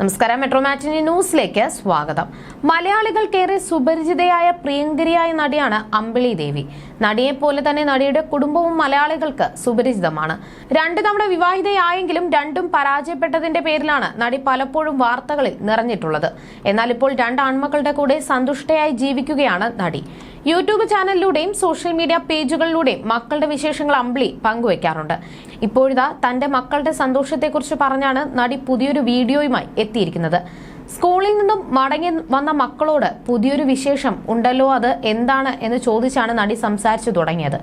നമസ്കാരം. മെട്രോ മാറ്റിനി ന്യൂസിലേക്ക് സ്വാഗതം. മലയാളികൾക്കേറെ സുപരിചിതയായ പ്രിയങ്കരിയായ നടിയാണ് അമ്പിളി ദേവി. നടിയെ പോലെ തന്നെ നടിയുടെ കുടുംബവും മലയാളികൾക്ക് സുപരിചിതമാണ്. രണ്ടു തവണ വിവാഹിതയായെങ്കിലും രണ്ടും പരാജയപ്പെട്ടതിന്റെ പേരിലാണ് നടി പലപ്പോഴും വാർത്തകളിൽ നിറഞ്ഞിട്ടുള്ളത്. എന്നാൽ ഇപ്പോൾ രണ്ട് ആൺമക്കളുടെ കൂടെ സന്തുഷ്ടയായി ജീവിക്കുകയാണ് നടി. യൂട്യൂബ് ചാനലിലൂടെയും സോഷ്യൽ മീഡിയ പേജുകളിലൂടെയും മക്കളുടെ വിശേഷങ്ങൾ അമ്പിളി പങ്കുവയ്ക്കാറുണ്ട് ഇപ്പോഴിതാ തന്റെ മക്കളുടെ സന്തോഷത്തെക്കുറിച്ച് പറഞ്ഞാണ് നടി പുതിയൊരു വീഡിയോയുമായി എത്തിയിരിക്കുന്നത്. സ്കൂളിൽ നിന്നും മടങ്ങി വന്ന മക്കളോട് പുതിയൊരു വിശേഷം ഉണ്ടല്ലോ അത് എന്താണ് എന്ന് ചോദിച്ചാണ് നടി സംസാരിച്ചു തുടങ്ങിയത്.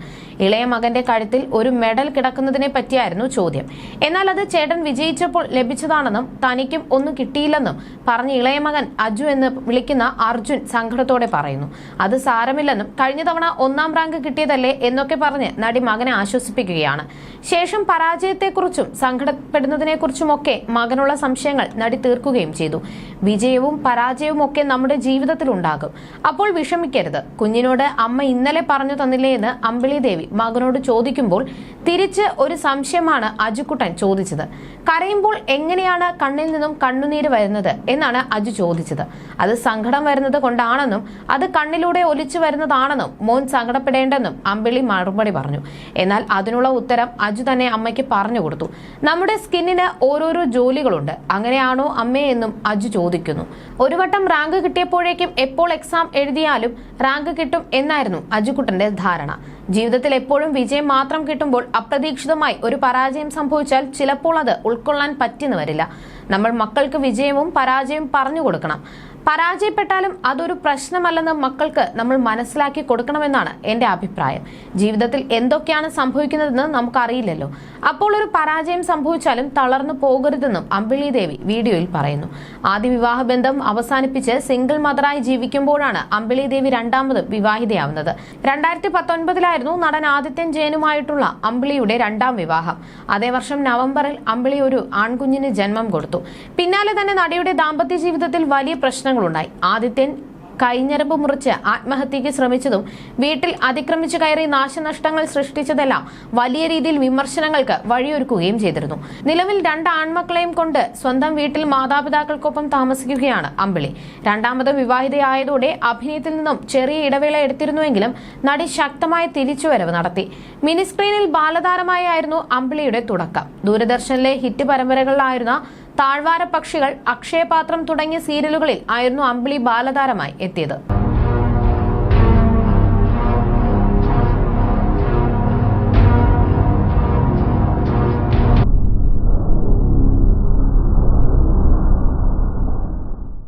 ഇളയ മകന്റെ കഴുത്തിൽ ഒരു മെഡൽ കിടക്കുന്നതിനെ പറ്റിയായിരുന്നു ചോദ്യം. എന്നാൽ അത് ചേട്ടൻ വിജയിച്ചപ്പോൾ ലഭിച്ചതാണെന്നും തനിക്കും ഒന്നും കിട്ടിയില്ലെന്നും പറഞ്ഞ് ഇളയ മകൻ അജു എന്ന് വിളിക്കുന്ന അർജുൻ സങ്കടത്തോടെ പറയുന്നു. അത് സാരമില്ലെന്നും കഴിഞ്ഞ തവണ ഒന്നാം റാങ്ക് കിട്ടിയതല്ലേ എന്നൊക്കെ പറഞ്ഞ് നടി മകനെ ആശ്വസിപ്പിക്കുകയാണ്. ശേഷം പരാജയത്തെക്കുറിച്ചും സങ്കടപ്പെടുന്നതിനെക്കുറിച്ചുമൊക്കെ മകനുള്ള സംശയങ്ങൾ നടി തീർക്കുകയും ചെയ്തു. വിജയവും പരാജയവും ഒക്കെ നമ്മുടെ ജീവിതത്തിൽ ഉണ്ടാകും. അപ്പോൾ വിഷമിക്കരുത്. കുഞ്ഞിനോട് അമ്മ ഇന്നലെ പറഞ്ഞു തന്നില്ലേ എന്ന് അമ്പിളി ദേവി മകനോട് ചോദിക്കുമ്പോൾ തിരിച്ച് ഒരു സംശയമാണ് അജുക്കുട്ടൻ ചോദിച്ചത്. കരയുമ്പോൾ എങ്ങനെയാണ് കണ്ണിൽ നിന്നും കണ്ണുനീര് വരുന്നത് എന്നാണ് അജു ചോദിച്ചത്. അത് സങ്കടം വരുന്നത് കൊണ്ടാണെന്നും അത് കണ്ണിലൂടെ ഒലിച്ചു വരുന്നതാണെന്നും മോൻ സങ്കടപ്പെടേണ്ടെന്നും അമ്പിളി മറുപടി പറഞ്ഞു. എന്നാൽ അതിനുള്ള ഉത്തരം അജു തന്നെ അമ്മയ്ക്ക് പറഞ്ഞു കൊടുത്തു. നമ്മുടെ സ്കിന്നിന് ഓരോരോ ജോലികളുണ്ട്. അങ്ങനെയാണോ അമ്മയെന്നും അജു ചോദിക്കുന്നു. ഒരു വട്ടം റാങ്ക് കിട്ടിയപ്പോഴേക്കും എപ്പോൾ എക്സാം എഴുതിയാലും റാങ്ക് കിട്ടും എന്നായിരുന്നു അജുക്കുട്ടന്റെ ധാരണ. ജീവിതത്തിൽ എപ്പോഴും വിജയം മാത്രം കിട്ടുമ്പോൾ അപ്രതീക്ഷിതമായി ഒരു പരാജയം സംഭവിച്ചാൽ ചിലപ്പോൾ അത് ഉൾക്കൊള്ളാൻ പറ്റുന്നു വരില്ല. നമ്മൾ മക്കൾക്ക് വിജയവും പരാജയവും പറഞ്ഞു കൊടുക്കണം. പരാജയപ്പെട്ടാലും അതൊരു പ്രശ്നമല്ലെന്ന് മക്കൾക്ക് നമ്മൾ മനസ്സിലാക്കി കൊടുക്കണമെന്നാണ് എന്റെ അഭിപ്രായം. ജീവിതത്തിൽ എന്തൊക്കെയാണ് സംഭവിക്കുന്നതെന്ന് നമുക്കറിയില്ലല്ലോ. അപ്പോൾ ഒരു പരാജയം സംഭവിച്ചാലും തളർന്നു പോകരുതെന്നും അമ്പിളി ദേവി വീഡിയോയിൽ പറയുന്നു. ആദ്യ വിവാഹ ബന്ധം അവസാനിപ്പിച്ച് സിംഗിൾ മദറായി ജീവിക്കുമ്പോഴാണ് അമ്പിളി ദേവി രണ്ടാമത് വിവാഹിതയാവുന്നത്. രണ്ടായിരത്തി പത്തൊൻപതിലായിരുന്നു നടൻ ആദിത്യൻ ജയനുമായിട്ടുള്ള അമ്പിളിയുടെ രണ്ടാം വിവാഹം. അതേ വർഷം നവംബറിൽ അമ്പിളി ഒരു ആൺകുഞ്ഞിന് ജന്മം കൊടുത്തു. പിന്നാലെ തന്നെ നടിയുടെ ദാമ്പത്യ ജീവിതത്തിൽ വലിയ പ്രശ്നങ്ങളുണ്ടായി. ആദിത്യൻ കൈഞ്ഞരമ്പ് മുറിച്ച് ആത്മഹത്യക്ക് ശ്രമിച്ചതും വീട്ടിൽ അതിക്രമിച്ചു കയറി നാശനഷ്ടങ്ങൾ സൃഷ്ടിച്ചതെല്ലാം വലിയ രീതിയിൽ വിമർശനങ്ങൾക്ക് വഴിയൊരുക്കുകയും ചെയ്തിരുന്നു. നിലവിൽ രണ്ട് ആൺമക്കളെയും കൊണ്ട് സ്വന്തം വീട്ടിൽ മാതാപിതാക്കൾക്കൊപ്പം താമസിക്കുകയാണ് അമ്പിളി. രണ്ടാമത് വിവാഹിതയായതോടെ അഭിനയത്തിൽ നിന്നും ചെറിയ ഇടവേള എടുത്തിരുന്നുവെങ്കിലും നടി ശക്തമായ തിരിച്ചുവരവ് നടത്തി. മിനിസ്ക്രീനിൽ ബാലതാരമായായിരുന്നു അമ്പിളിയുടെ തുടക്കം. ദൂരദർശനിലെ ഹിറ്റ് പരമ്പരകളിലായിരുന്ന താഴ്വാര പക്ഷികൾ അക്ഷയപാത്രം തുടങ്ങിയ സീരിയലുകളിൽ ആയിരുന്നു അമ്പിളി ബാലതാരമായി എത്തിയത്.